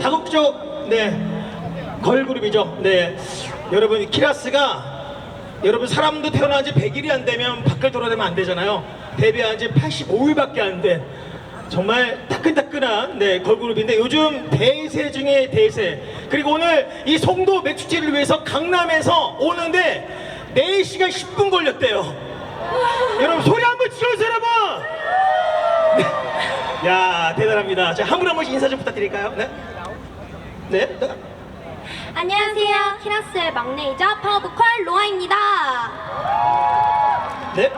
다국적 네 걸그룹이죠. 네 여러분 키라스가 여러분 사람도 태어난 지 100일이 안 되면 밖을 돌아다니면 안 되잖아요. 데뷔한 지 85일밖에 안 돼. 정말 따끈따끈한 네, 걸그룹인데 요즘 대세 중에 대세. 그리고 오늘 이 송도 맥주집을 위해서 강남에서 오는데 4시간 10분 걸렸대요. 여러분 소리 한번 질러주세요 여러분! 네. 야 대단합니다. 자, 한 분한 번씩 인사 좀 부탁드릴까요? 네? 네? 네? 안녕하세요. 키라스의 막내이자 파워보컬 로아입니다. 네?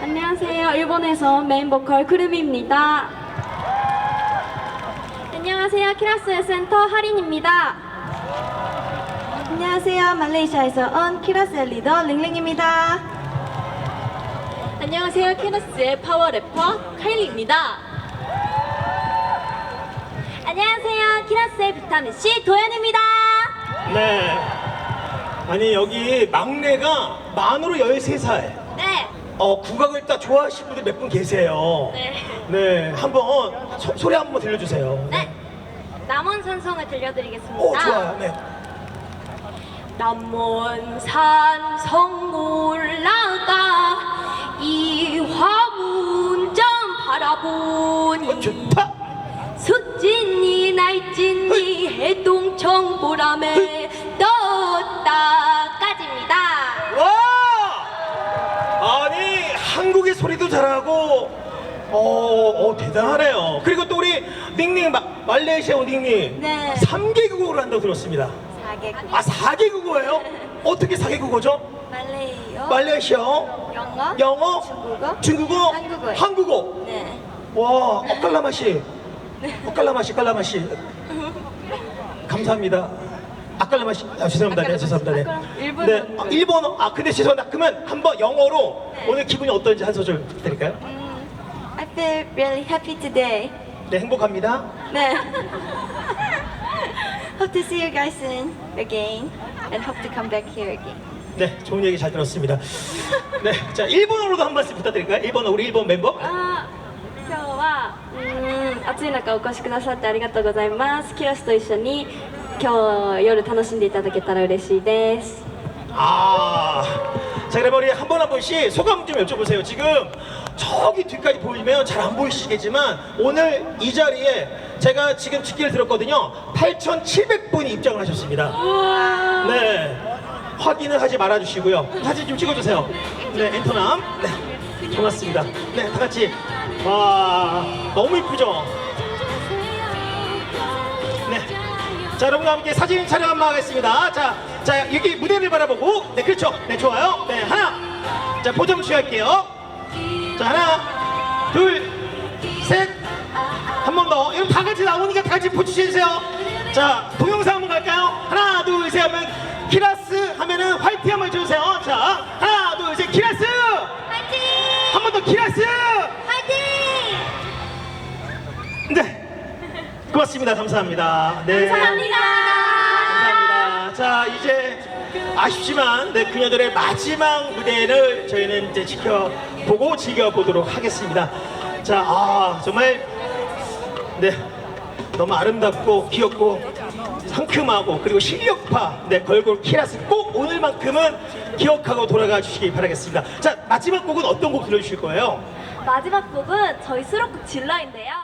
안녕하세요. 일본에서 메인 보컬 크루미입니다. 안녕하세요. 키라스의 센터 하린입니다. 안녕하세요. 말레이시아에서 온 키라스의 리더 링링입니다. 안녕하세요. 키라스의 파워 래퍼 카일리입니다. 안녕하세요. 키라스의 비타민 C 도현입니다. 네. 아니 여기 막내가 만으로 13살. 네. 어 국악을 딱 좋아하시는 분들 몇 분 계세요. 네. 네, 한번 소, 소리 한번 들려주세요. 네. 남원 산성을 들려드리겠습니다. 오 좋아요. 네. 남원산 성 올라가 이 화문점 바라보니 어, 좋다. 보람에 떴다까지입니다. 와! 아니 한국의 소리도 잘하고 어, 어 대단하네요. 그리고 또 우리 닝닝 마, 말레이시아 온 닝닝 네. 3개 국어를 한다고 들었습니다. 4개 아 4개 국어예요? 어떻게 4개 국어죠? 말레이어, 말레이시아어, 영어, 영어, 중국어, 중국어, 한국어요. 한국어. 네. 와, 엇갈라마시. 엇갈라마시, 깔라마시. 감사합니다. 아깔라마시. 아, 죄송합니다. 네, 죄송합니다. 네. 아까 일본어. 네, 아, 일본어. 아, 근데 죄송합니다. 그러면 한번 영어로 오늘 기분이 어떤지 한 소절 부탁드릴까요? I feel really happy today. 네, 행복합니다. 네. hope to see you guys soon again and hope to come back here again. 네, 좋은 얘기 잘 들었습니다. 네, 자, 일본어로도 한 말씀 부탁드릴까요? 일본어, 우리 일본 멤버. あ今日はうーん暑い中お越しくださってありがとうございますキラスと一緒に 今日夜楽しんでいただけたら嬉しいです 아, 자 그럼 우리 한 번 한 번씩 소감 좀 여쭤보세요. 지금 저기 뒤까지 보이면 잘 안 보이시겠지만 오늘 이 자리에 제가 지금 듣기를 들었거든요. 8,700분이 입장을 하셨습니다. 네, 확인을 하지 말아주시고요. 사진 좀 찍어주세요. 네, 엔터남. 네, 고맙습니다. 네, 다 같이 와 너무 이쁘죠. 자, 여러분과 함께 사진 촬영 한번 하겠습니다. 자, 자, 여기 무대를 바라보고, 네, 그렇죠. 네, 좋아요. 네, 하나. 자, 보정 취할게요. 자, 하나, 둘, 셋. 한 번 더. 여러분 다 같이 나오니까 다 같이 포즈 취해주세요. 자, 동영상 한번 갈까요? 하나, 둘, 셋 하면 키라스 하면은 화이팅 한번 해주세요. 자, 고맙습니다. 감사합니다. 네. 감사합니다. 감사합니다. 자, 이제 아쉽지만 네, 그녀들의 마지막 무대를 저희는 이제 지켜보고 즐겨보도록 하겠습니다. 자, 아, 정말 네. 너무 아름답고 귀엽고 상큼하고 그리고 실력파 네, 걸그룹 키라스 꼭 오늘만큼은 기억하고 돌아가 주시기 바라겠습니다. 자, 마지막 곡은 어떤 곡 들려주실 거예요? 마지막 곡은 저희 수록곡 질러인데요